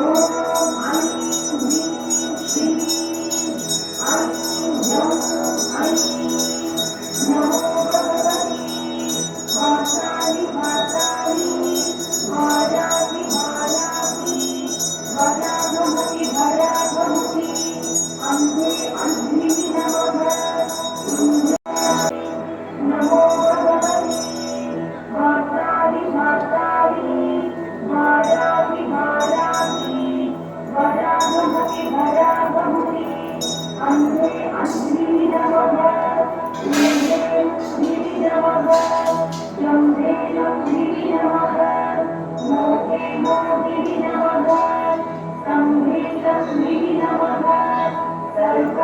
Oh, my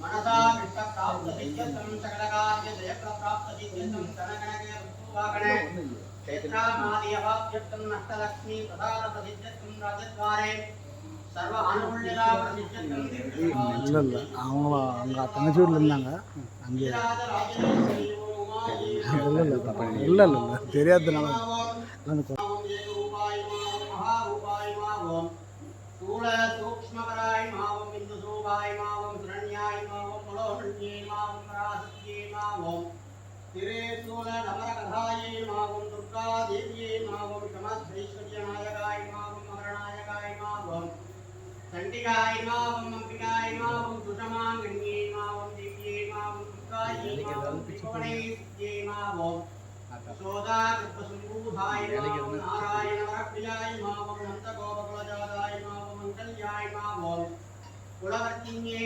मनसा विष्टप्राप्तसिद्ध्यर्थं सकलकार्यजयप्रप्राप्तसिद्ध्यर्थं गणगणके ऋतुवागणे क्षेत्रामादियभाभ्यर्थं नष्टलक्ष्मी प्रसादप्रसिद्ध्यर्थं राजद्वारे सर्व अनुकूल्यता प्रसिद्ध्यर्थं இல்லை இல்லை அவங்களும் அவங்க தங்கச்சி வீட்டில் இருந்தாங்க அங்கே இல்லை இல்லை இல்லை இல்லை இல்லை தெரியாததுனால நவரகதாயை மாவும் துர்கா தேவியை மாவும் கமாத்ரைஸ்வரிய மகரநாயகாய் மாவும். சண்டிகாய மாவம் அம்பிகாய மாவம் சுஷமாம் கண்ணியே மாவம் தேவியே மாவம் துர்காயே மாவம் திரிபவனே சித்தியே மாவம். சோதா கற்பசம்பூதாய மாவம் நாராயண வரப்பிரியாய மாவம் அந்த கோபகுலஜாதாய மாவம். மங்கல்யாய மாவம் குலவர்த்தியே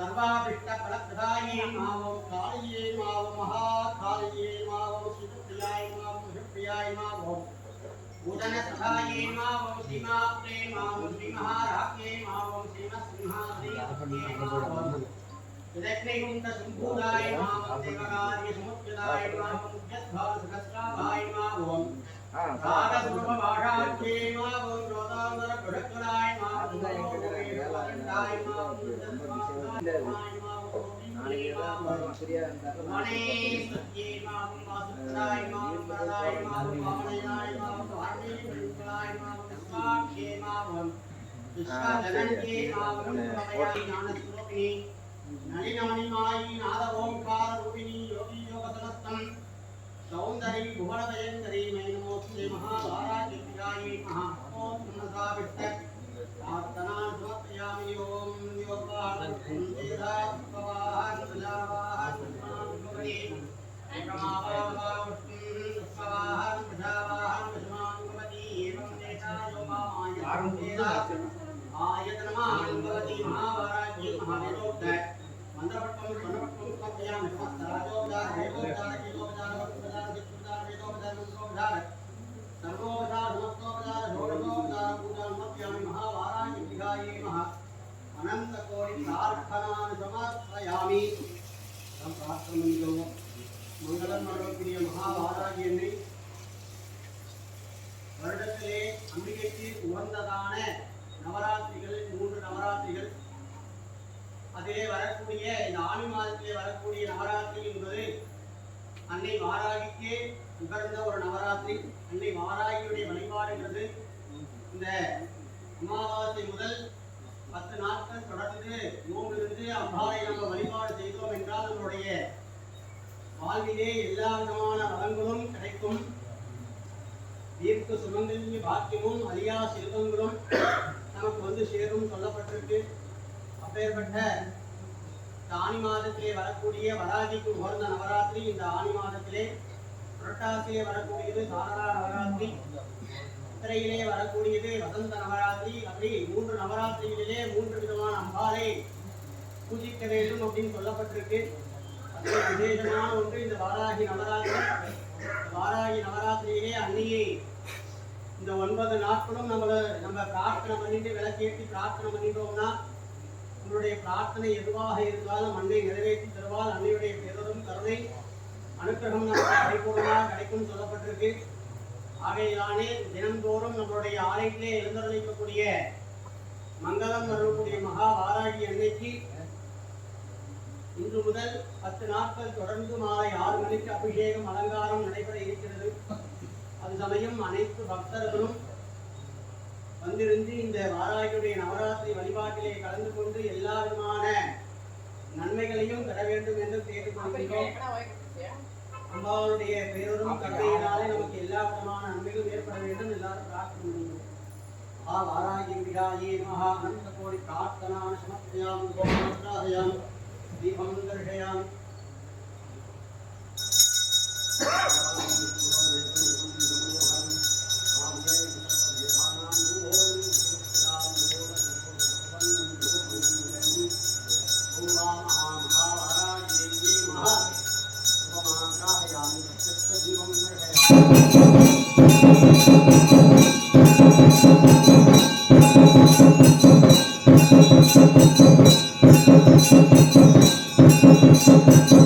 सर्वाभिष्टफलप्रदाये माँ कालये माँ महाकालये माँ शिवप्रियाय माँ सुषप्रियाय माँ भूतनप्रदाये माँ श्रीमाप्रे माँ श्रीमहाराप्ये माँ श्रीमत्सिंहाद्रिये माँ त्रिदक्षिणकुन्दशम्भूताय माँ देवकार्यसमुच्चताय माँ मुख्यद्भावसहस्राभाय माँ वामने ये माँ वासुदेवाय माँ प्रदाय माँ वामनाय माँ वामने प्रदाय माँ साक्षे माँ विश्वासनंते माँ प्रदाय ज्ञान स्वरूपिणी नली नमनि माई नाद ओंकार रूपिणी योगी योगतनस्तम सौंदरी भुवनवयंकरी मे नमोस्ते महाभाराकित्रायै महापोत्मसाविष्ट आत्मना समर्पयामि ओम योगार्थं देदा நவராத்திரிகள் மூன்று நவராத்திரிகள். அதிலே வரக்கூடிய இந்த ஆணி மாதத்திலே வரக்கூடிய நவராத்திரி என்பது அன்னை வாராகிக்கே உகர்ந்த ஒரு நவராத்திரி. அன்னை வாராகியுடைய வழிபாடுங்கிறது இந்த அமாவாசை முதல் பத்து நாட்கள் தொடர்ந்து நோம்பிலிருந்து அம்பாவை நம்ம வழிபாடு செய்தோம் என்றால் நம்மளுடைய வாழ்விலே எல்லா விதமான வளங்களும் கிடைக்கும். தீர்க்க சுமங்கலிய பாக்கியமும் அழியா செல்வங்களும் நமக்கு வந்து சேரும் சொல்லப்பட்டிருக்கு. அப்பேற்பட்ட ஆணி ஆனி மாதத்திலே வரக்கூடிய வராகிக்கு உகந்த நவராத்திரி இந்த ஆனி மாதத்திலே புரட்டாசியிலே வரக்கூடியது சாரதா நவராத்திரி. சித்திரையிலே வரக்கூடியது வசந்த நவராத்திரி. அப்படி மூன்று நவராத்திரிகளிலே மூன்று விதமான அம்பாலை பூஜிக்க வேண்டும் அப்படின்னு சொல்லப்பட்டிருக்கு. அதில் விசேஷமான ஒன்று இந்த வாராகி நவராத்திரி. வாராகி நவராத்திரியிலே அன்னையை இந்த ஒன்பது நாட்களும் நம்மளை நம்ம பிரார்த்தனை பண்ணிட்டு விளக்கேற்றி பிரார்த்தனை பண்ணிட்டோம்னா உங்களுடைய பிரார்த்தனை எதுவாக இருந்தாலும் அன்னை நிறைவேற்றி தருவால் அன்னையுடைய பெருதும் கருணை அனுக்கிரகம் நமக்கு பரிபூர்ணமாக கிடைக்கும் சொல்லப்பட்டிருக்கு. ஆகையிலானே தினந்தோறும் நம்மளுடைய ஆலயத்திலே எழுந்தருளிக்கக்கூடிய மங்களம் வரக்கூடிய மகா வாராகி அன்னைக்கு இன்று முதல் பத்து நாட்கள் தொடர்ந்து மாலை ஆறு மணிக்கு அபிஷேகம் அலங்காரம் நடைபெற இருக்கிறது. அது சமயம் அனைத்து பக்தர்களும் வந்திருந்து இந்த வாராகியுடைய நவராத்திரி வழிபாட்டிலே கலந்து கொண்டு எல்லா விதமான நன்மைகளையும் பெற வேண்டும் என்று கேட்டுக்கொள்கிறோம் அம்பாவுடைய பேரும் கருணையினாலே நமக்கு எல்லா விதமான நன்மைகளும் ஏற்பட வேண்டும் எல்லாரும் பிரார்த்தனை பண்ணுவோம் ஆ வாராகி விடாயே மகா அனந்த கோடி பிரார்த்தனான சமர்ப்பயாமி கோமாசாதயாமி தீபம் தர்ஷயாமி Thank